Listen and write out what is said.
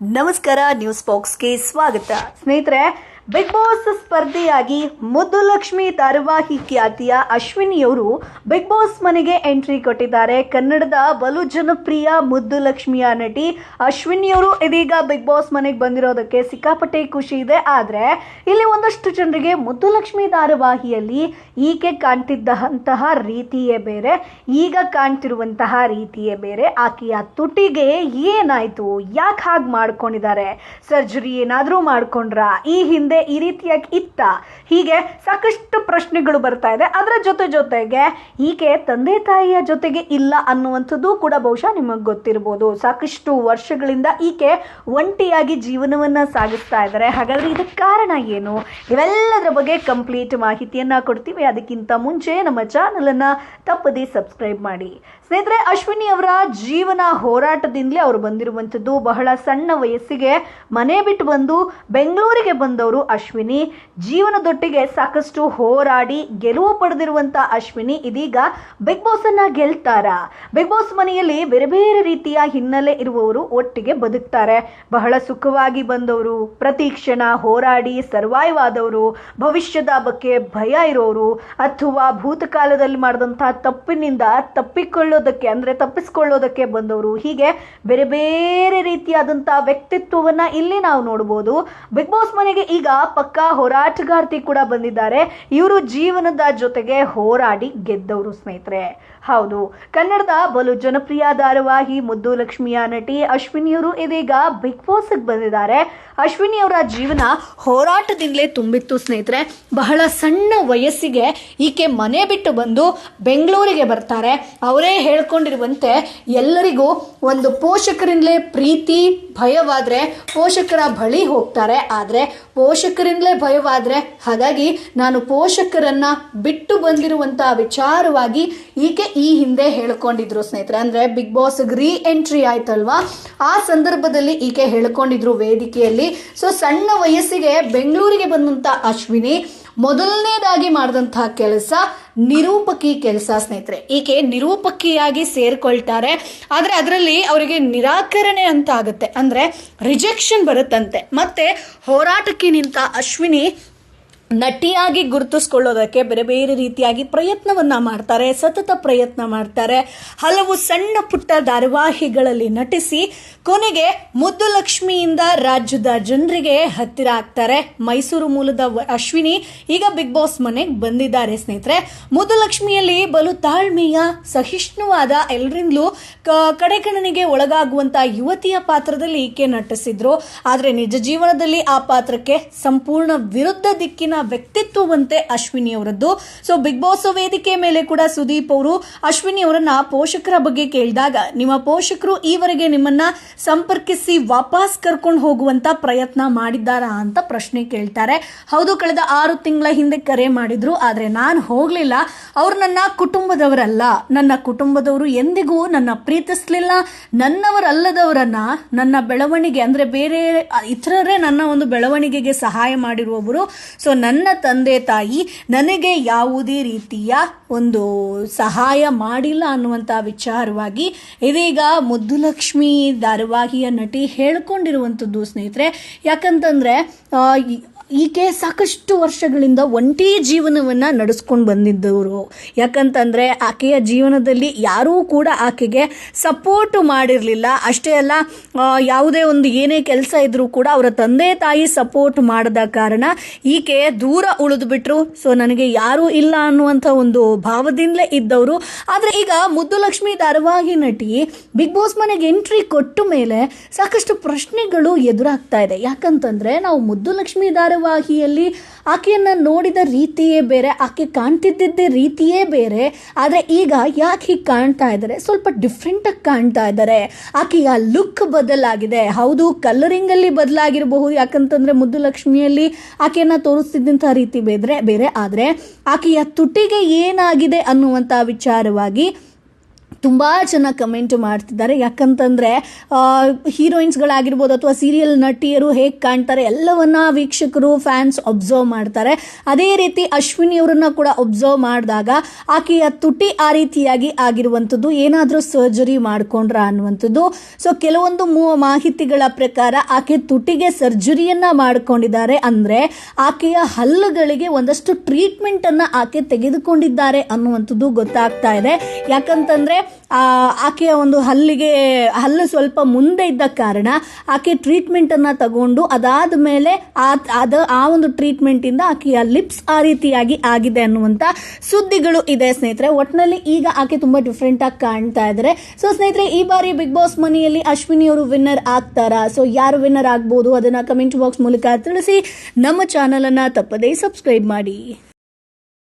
ನಮಸ್ಕಾರ ನ್ಯೂಸ್ ಬಾಕ್ಸ್ಗೆ ಸ್ವಾಗತ ಸ್ನೇಹಿತರೆ ಬಿಗ್ ಬಾಸ್ ಸ್ಪರ್ಧೆಯಾಗಿ ಮುದ್ದುಲಕ್ಷ್ಮಿ ಧಾರಾವಾಹಿ ಖ್ಯಾತಿಯ ಅಶ್ವಿನಿಯವರು ಬಿಗ್ ಬಾಸ್ ಮನೆಗೆ ಎಂಟ್ರಿ ಕೊಟ್ಟಿದ್ದಾರೆ. ಕನ್ನಡದ ಬಲು ಜನಪ್ರಿಯ ಮುದ್ದು ಲಕ್ಷ್ಮಿಯ ನಟಿ ಅಶ್ವಿನಿಯವರು ಇದೀಗ ಬಿಗ್ ಬಾಸ್ ಮನೆಗೆ ಬಂದಿರೋದಕ್ಕೆ ಸಿಕ್ಕಾಪಟ್ಟೆ ಖುಷಿ ಇದೆ. ಆದರೆ ಇಲ್ಲಿ ಒಂದಷ್ಟು ಜನರಿಗೆ ಮುದ್ದು ಲಕ್ಷ್ಮಿ ಧಾರಾವಾಹಿಯಲ್ಲಿ ಈಕೆ ಕಾಣ್ತಿದ್ದಂತಹ ರೀತಿಯೇ ಬೇರೆ, ಈಗ ಕಾಣ್ತಿರುವಂತಹ ರೀತಿಯೇ ಬೇರೆ. ಆಕೆಯ ತುಟಿಗೆ ಏನಾಯ್ತು? ಯಾಕೆ ಹಾಗೆ ಮಾಡ್ಕೊಂಡಿದ್ದಾರೆ? ಸರ್ಜರಿ ಏನಾದರೂ ಮಾಡ್ಕೊಂಡ್ರ? ಈ ಹಿಂದೆ ಈ ರೀತಿಯಾಗಿ ಇತ್ತ. ಹೀಗೆ ಸಾಕಷ್ಟು ಪ್ರಶ್ನೆಗಳು ಬರ್ತಾ ಇದೆ. ಅದರ ಜೊತೆ ಜೊತೆಗೆ ಈಕೆ ತಂದೆ ತಾಯಿಯ ಜೊತೆಗೆ ಇಲ್ಲ ಅನ್ನುವಂಥದ್ದು ಕೂಡ ಬಹುಶಃ ನಿಮಗೆ ಗೊತ್ತಿರ್ಬೋದು. ಸಾಕಷ್ಟು ವರ್ಷಗಳಿಂದ ಈಕೆ ಒಂಟಿಯಾಗಿ ಜೀವನವನ್ನ ಸಾಗಿಸ್ತಾ ಇದ್ದಾರೆ. ಹಾಗಾದ್ರೆ ಇದಕ್ಕೆ ಕಾರಣ ಏನು? ಇವೆಲ್ಲದರ ಬಗ್ಗೆ ಕಂಪ್ಲೀಟ್ ಮಾಹಿತಿಯನ್ನ ಕೊಡ್ತೀವಿ. ಅದಕ್ಕಿಂತ ಮುಂಚೆ ನಮ್ಮ ಚಾನಲನ್ನು ತಪ್ಪದೇ ಸಬ್ಸ್ಕ್ರೈಬ್ ಮಾಡಿ. ಸ್ನೇಹಿತರೆ, ಅಶ್ವಿನಿ ಅವರ ಜೀವನ ಹೋರಾಟದಿಂದಲೇ ಅವರು ಬಂದಿರುವಂಥದ್ದು ಬಹಳ ಸಣ್ಣ ವಯಸ್ಸಿಗೆ ಮನೆ ಬಿಟ್ಟು ಬಂದು ಬೆಂಗಳೂರಿಗೆ ಬಂದವರು ಅಶ್ವಿನಿ. ಜೀವನದೊಟ್ಟಿಗೆ ಸಾಕಷ್ಟು ಹೋರಾಡಿ ಗೆಲುವು ಪಡೆದಿರುವಂಥ ಅಶ್ವಿನಿ ಇದೀಗ ಬಿಗ್ ಬಾಸ್ ಅನ್ನ ಗೆಲ್ತಾರ. ಬಿಗ್ ಬಾಸ್ ಮನೆಯಲ್ಲಿ ಬೇರೆ ಬೇರೆ ರೀತಿಯ ಹಿನ್ನೆಲೆ ಇರುವವರು ಒಟ್ಟಿಗೆ ಬದುಕ್ತಾರೆ. ಬಹಳ ಸುಖವಾಗಿ ಬಂದವರು ಪ್ರತಿ ಕ್ಷಣ ಹೋರಾಡಿ ಸರ್ವೈವ್ ಆದವರು, ಭವಿಷ್ಯದ ಬಗ್ಗೆ ಭಯ ಇರೋರು, ಅಥವಾ ಭೂತಕಾಲದಲ್ಲಿ ಮಾಡಿದಂತಹ ತಪ್ಪಿನಿಂದ ತಪ್ಪಿಕೊಳ್ಳೋದಕ್ಕೆ ಅಂದ್ರೆ ತಪ್ಪಿಸ್ಕೊಳ್ಳೋದಕ್ಕೆ ಬಂದವರು. ಹೀಗೆ ಬೇರೆ ಬೇರೆ ರೀತಿಯಾದಂತಹ ವ್ಯಕ್ತಿತ್ವವನ್ನ ಇಲ್ಲಿ ನಾವು ನೋಡ್ಬೋದು. ಬಿಗ್ ಬಾಸ್ ಮನೆಗೆ ಈಗ ಪಕ್ಕಾ ಹೋರಾಟಗಾರ್ತಿ ಕೂಡ ಬಂದಿದ್ದಾರೆ. ಇವರು ಜೀವನದ ಜೊತೆಗೆ ಹೋರಾಡಿ ಗೆದ್ದವರು ಸ್ನೇಹಿತರೆ. ಹೌದು, ಕನ್ನಡದ ಬಲು ಜನಪ್ರಿಯ ಧಾರಾವಾಹಿ ಮುದ್ದು ಲಕ್ಷ್ಮಿಯ ನಟಿ ಅಶ್ವಿನಿಯವರು ಇದೀಗ ಬಿಗ್ ಬಾಸ್ಗೆ ಬಂದಿದ್ದಾರೆ. ಅಶ್ವಿನಿ ಅವರ ಜೀವನ ಹೋರಾಟದಿಂದಲೇ ತುಂಬಿತ್ತು ಸ್ನೇಹಿತರೆ. ಬಹಳ ಸಣ್ಣ ವಯಸ್ಸಿಗೆ ಈಕೆ ಮನೆ ಬಿಟ್ಟು ಬಂದು ಬೆಂಗಳೂರಿಗೆ ಬರ್ತಾರೆ. ಅವರೇ ಹೇಳ್ಕೊಂಡಿರುವಂತೆ ಎಲ್ಲರಿಗೂ ಒಂದು ಪೋಷಕರಿಂದಲೇ ಪ್ರೀತಿ, ಭಯವಾದರೆ ಪೋಷಕರ ಬಳಿ ಹೋಗ್ತಾರೆ. ಆದರೆ ಪೋಷಕರಿಂದಲೇ ಭಯವಾದರೆ ಹಾಗಾಗಿ ನಾನು ಪೋಷಕರನ್ನ ಬಿಟ್ಟು ಬಂದಿರುವಂಥ ವಿಚಾರವಾಗಿ ಈಕೆ ಈ ಹಿಂದೆ ಹೇಳ್ಕೊಂಡಿದ್ರು ಸ್ನೇಹಿತರೆ. ಅಂದರೆ ಬಿಗ್ ಬಾಸ್ ರೀ ಎಂಟ್ರಿ ಆಯ್ತಲ್ವಾ? ಆ ಸಂದರ್ಭದಲ್ಲಿ ಈಕೆ ಹೇಳ್ಕೊಂಡಿದ್ರು ವೇದಿಕೆಯಲ್ಲಿ. ಸೊ ಸಣ್ಣ ವಯಸ್ಸಿಗೆ ಬೆಂಗಳೂರಿಗೆ ಬಂದಂಥ ಅಶ್ವಿನಿ, ಮೊದಲನೇದಾಗಿ ಮಾಡಿದಂತಹ ಕೆಲಸ ನಿರೂಪಕಿ ಕೆಲಸ ಸ್ನೇಹಿತರೆ. ಈಕೆ ನಿರೂಪಕಿಯಾಗಿ ಸೇರ್ಕೊಳ್ತಾರೆ. ಆದರೆ ಅದರಲ್ಲಿ ಅವರಿಗೆ ನಿರಾಕರಣೆ ಅಂತ ಆಗುತ್ತೆ ಅಂದರೆ ರಿಜೆಕ್ಷನ್ ಬರುತ್ತಂತೆ. ಮತ್ತೆ ಹೋರಾಟಕ್ಕೆ ನಿಂತ ಅಶ್ವಿನಿ ನಟಿಯಾಗಿ ಗುರುತಿಸ್ಕೊಳ್ಳೋದಕ್ಕೆ ಬೇರೆ ಬೇರೆ ರೀತಿಯಾಗಿ ಪ್ರಯತ್ನವನ್ನ ಮಾಡ್ತಾರೆ, ಸತತ ಪ್ರಯತ್ನ ಮಾಡ್ತಾರೆ. ಹಲವು ಸಣ್ಣ ಪುಟ್ಟ ಧಾರಾವಾಹಿಗಳಲ್ಲಿ ನಟಿಸಿ ಕೊನೆಗೆ ಮುದ್ದು ಲಕ್ಷ್ಮಿಯಿಂದ ರಾಜ್ಯದ ಜನರಿಗೆ ಹತ್ತಿರ ಆಗ್ತಾರೆ. ಮೈಸೂರು ಮೂಲದ ಅಶ್ವಿನಿ ಈಗ ಬಿಗ್ ಬಾಸ್ ಮನೆಗೆ ಬಂದಿದ್ದಾರೆ ಸ್ನೇಹಿತರೆ. ಮುದ್ದು ಲಕ್ಷ್ಮಿಯಲ್ಲಿ ಬಲು ತಾಳ್ಮೆಯ, ಸಹಿಷ್ಣುವಾದ ಎಲ್ಲರಿಂದಲೂ ಕಡೆಗಣನೆಗೆ ಒಳಗಾಗುವಂತ ಯುವತಿಯ ಪಾತ್ರದಲ್ಲಿ ಈಕೆ ನಟಿಸಿದ್ರು. ಆದರೆ ನಿಜ ಜೀವನದಲ್ಲಿ ಆ ಪಾತ್ರಕ್ಕೆ ಸಂಪೂರ್ಣ ವಿರುದ್ಧ ದಿಕ್ಕಿನ ವ್ಯಕ್ತಿತ್ವವಂತೆ ಅಶ್ವಿನಿ ಅವರದ್ದು. ಸೊ ಬಿಗ್ ಬಾಸ್ ವೇದಿಕೆ ಮೇಲೆ ಕೂಡ ಸುದೀಪ್ ಅವರು ಅಶ್ವಿನಿ ಅವರನ್ನ ಪೋಷಕರ ಬಗ್ಗೆ ಕೇಳಿದಾಗ, ನಿಮ್ಮ ಪೋಷಕರು ಈವರೆಗೆ ನಿಮ್ಮನ್ನ ಸಂಪರ್ಕಿಸಿ ವಾಪಸ್ ಕರ್ಕೊಂಡು ಹೋಗುವಂತ ಪ್ರಯತ್ನ ಮಾಡಿದ್ದಾರಾ ಅಂತ ಪ್ರಶ್ನೆ ಕೇಳ್ತಾರೆ. ಹೌದು, ಕಳೆದ ಆರು ತಿಂಗಳ ಹಿಂದೆ ಕರೆ ಮಾಡಿದ್ರು, ಆದ್ರೆ ನಾನು ಹೋಗ್ಲಿಲ್ಲ. ಅವ್ರು ನನ್ನ ಕುಟುಂಬದವರಲ್ಲ. ನನ್ನ ಕುಟುಂಬದವರು ಎಂದಿಗೂ ನನ್ನ ಪ್ರೀತಿಸ್ಲಿಲ್ಲ. ನನ್ನವರಲ್ಲದವರನ್ನ ನನ್ನ ಬೆಳವಣಿಗೆ, ಅಂದ್ರೆ ಬೇರೆ ಇತರರೇ ನನ್ನ ಒಂದು ಬೆಳವಣಿಗೆಗೆ ಸಹಾಯ ಮಾಡಿರುವವರು. ಸೊ ನನ್ನ ತಂದೆ ತಾಯಿ ನನಗೆ ಯಾವುದೇ ರೀತಿಯ ಒಂದು ಸಹಾಯ ಮಾಡಿಲ್ಲ ಅನ್ನುವಂಥ ವಿಚಾರವಾಗಿ ಇದೀಗ ಮುದ್ದುಲಕ್ಷ್ಮಿ ಧಾರಾವಾಹಿಯ ನಟಿ ಹೇಳ್ಕೊಂಡಿರುವಂಥದ್ದು ಸ್ನೇಹಿತರೆ. ಯಾಕಂತಂದ್ರೆ ಈಕೆ ಸಾಕಷ್ಟು ವರ್ಷಗಳಿಂದ ಒಂಟಿ ಜೀವನವನ್ನು ನಡೆಸ್ಕೊಂಡು ಬಂದಿದ್ದವರು. ಯಾಕಂತಂದರೆ ಆಕೆಯ ಜೀವನದಲ್ಲಿ ಯಾರೂ ಕೂಡ ಆಕೆಗೆ ಸಪೋರ್ಟ್ ಮಾಡಿರಲಿಲ್ಲ. ಅಷ್ಟೇ ಅಲ್ಲ ಯಾವುದೇ ಒಂದು ಏನೇ ಕೆಲಸ ಇದ್ದರೂ ಕೂಡ ಅವರ ತಂದೆ ತಾಯಿ ಸಪೋರ್ಟ್ ಮಾಡದ ಕಾರಣ ಈಕೆ ದೂರ ಉಳಿದುಬಿಟ್ರು. ಸೊ, ನನಗೆ ಯಾರೂ ಇಲ್ಲ ಅನ್ನುವಂಥ ಒಂದು ಭಾವದಿಂದಲೇ ಇದ್ದವರು. ಆದರೆ ಈಗ ಮುದ್ದು ಲಕ್ಷ್ಮಿ ಧಾರಾವಾಹಿ ನಟಿ ಬಿಗ್ ಬಾಸ್ ಮನೆಗೆ ಎಂಟ್ರಿ ಕೊಟ್ಟ ಮೇಲೆ ಸಾಕಷ್ಟು ಪ್ರಶ್ನೆಗಳು ಎದುರಾಗ್ತಾ ಇದೆ. ಯಾಕಂತಂದ್ರೆ ನಾವು ಮುದ್ದು ಲಕ್ಷ್ಮಿ ಧಾರಾವಾಹಿಯಲ್ಲಿ ಆಕೆಯನ್ನು ನೋಡಿದ ರೀತಿಯೇ ಬೇರೆ, ಆಕೆ ಕಾಣ್ತಿದ್ದಿದ್ದೇ ರೀತಿಯೇ ಬೇರೆ, ಆದರೆ ಈಗ ಯಾಕೆ ಹೀಗೆ ಕಾಣ್ತಾ ಇದ್ದಾರೆ ಸ್ವಲ್ಪ ಡಿಫ್ರೆಂಟಾಗಿ ಕಾಣ್ತಾ ಇದ್ದಾರೆ ಆಕೆಯ ಲುಕ್ ಬದಲಾಗಿದೆ. ಹೌದು ಕಲರಿಂಗ್ ಅಲ್ಲಿ ಬದಲಾಗಿರಬಹುದು, ಯಾಕಂತಂದ್ರೆ ಮುದ್ದು ಲಕ್ಷ್ಮಿಯಲ್ಲಿ ಆಕೆಯನ್ನ ತೋರಿಸ್ತಿದ್ದಂಥ ರೀತಿ ಬೇರೆ ಬೇರೆ, ಆದರೆ ಆಕೆಯ ತುಟಿಗೆ ಏನಾಗಿದೆ ಅನ್ನುವಂಥ ವಿಚಾರವಾಗಿ ತುಂಬ ಚೆನ್ನಾಗಿ ಕಮೆಂಟ್ ಮಾಡ್ತಿದ್ದಾರೆ. ಯಾಕಂತಂದರೆ ಹೀರೋಯಿನ್ಸ್ಗಳಾಗಿರ್ಬೋದು ಅಥವಾ ಸೀರಿಯಲ್ ನಟಿಯರು ಹೇಗೆ ಕಾಣ್ತಾರೆ, ಎಲ್ಲವನ್ನ ವೀಕ್ಷಕರು, ಫ್ಯಾನ್ಸ್ ಒಬ್ಸರ್ವ್ ಮಾಡ್ತಾರೆ. ಅದೇ ರೀತಿ ಅಶ್ವಿನಿ ಅವರನ್ನ ಕೂಡ ಒಬ್ಸರ್ವ್ ಮಾಡಿದಾಗ, ಆಕೆಯ ತುಟಿ ಆ ರೀತಿಯಾಗಿ ಆಗಿರುವಂಥದ್ದು. ಏನಾದರೂ ಸರ್ಜರಿ ಮಾಡ್ಕೊಂಡ್ರ ಅನ್ನುವಂಥದ್ದು. ಸೊ ಕೆಲವೊಂದು ಮಾಹಿತಿಗಳ ಪ್ರಕಾರ ಆಕೆ ತುಟಿಗೆ ಸರ್ಜರಿಯನ್ನ ಮಾಡ್ಕೊಂಡಿದ್ದಾರೆ. ಅಂದರೆ, ಆಕೆಯ ಹಲ್ಲುಗಳಿಗೆ ಒಂದಷ್ಟು ಟ್ರೀಟ್ಮೆಂಟನ್ನು ಆಕೆ ತೆಗೆದುಕೊಂಡಿದ್ದಾರೆ ಅನ್ನುವಂಥದ್ದು ಗೊತ್ತಾಗ್ತಾ ಇದೆ. ಯಾಕಂತಂದರೆ ಆಕೆಯ ಒಂದು ಹಲ್ಲಿಗೆ, ಹಲ್ಲು ಸ್ವಲ್ಪ ಮುಂದೆ ಇದ್ದ ಕಾರಣ ಆಕೆ ಟ್ರೀಟ್ಮೆಂಟನ್ನು ತಗೊಂಡು ಅದಾದ ಮೇಲೆ ಆ, ಅದ, ಆ ಒಂದು ಟ್ರೀಟ್ಮೆಂಟಿಂದ ಆಕೆಯ ಲಿಪ್ಸ್ ಆ ರೀತಿಯಾಗಿ ಆಗಿದೆ ಅನ್ನುವಂಥ ಸುದ್ದಿಗಳು ಇದೆ ಸ್ನೇಹಿತರೆ. ಒಟ್ಟಿನಲ್ಲಿ ಈಗ ಆಕೆ ತುಂಬ ಡಿಫ್ರೆಂಟಾಗಿ ಕಾಣ್ತಾ ಇದ್ದಾರೆ ಸೊ ಸ್ನೇಹಿತರೆ, ಈ ಬಾರಿ ಬಿಗ್ ಬಾಸ್ ಮನೆಯಲ್ಲಿ ಅಶ್ವಿನಿ ಅವರು ವಿನ್ನರ್ ಆಗ್ತಾರಾ? ಸೊ ಯಾರು ವಿನ್ನರ್ ಆಗ್ಬೋದು? ಅದನ್ನ ಕಮೆಂಟ್ ಬಾಕ್ಸ್ ಮೂಲಕ ತಿಳಿಸಿ ನಮ್ಮ ಚಾನಲನ್ನು ತಪ್ಪದೇ ಸಬ್ಸ್ಕ್ರೈಬ್ ಮಾಡಿ.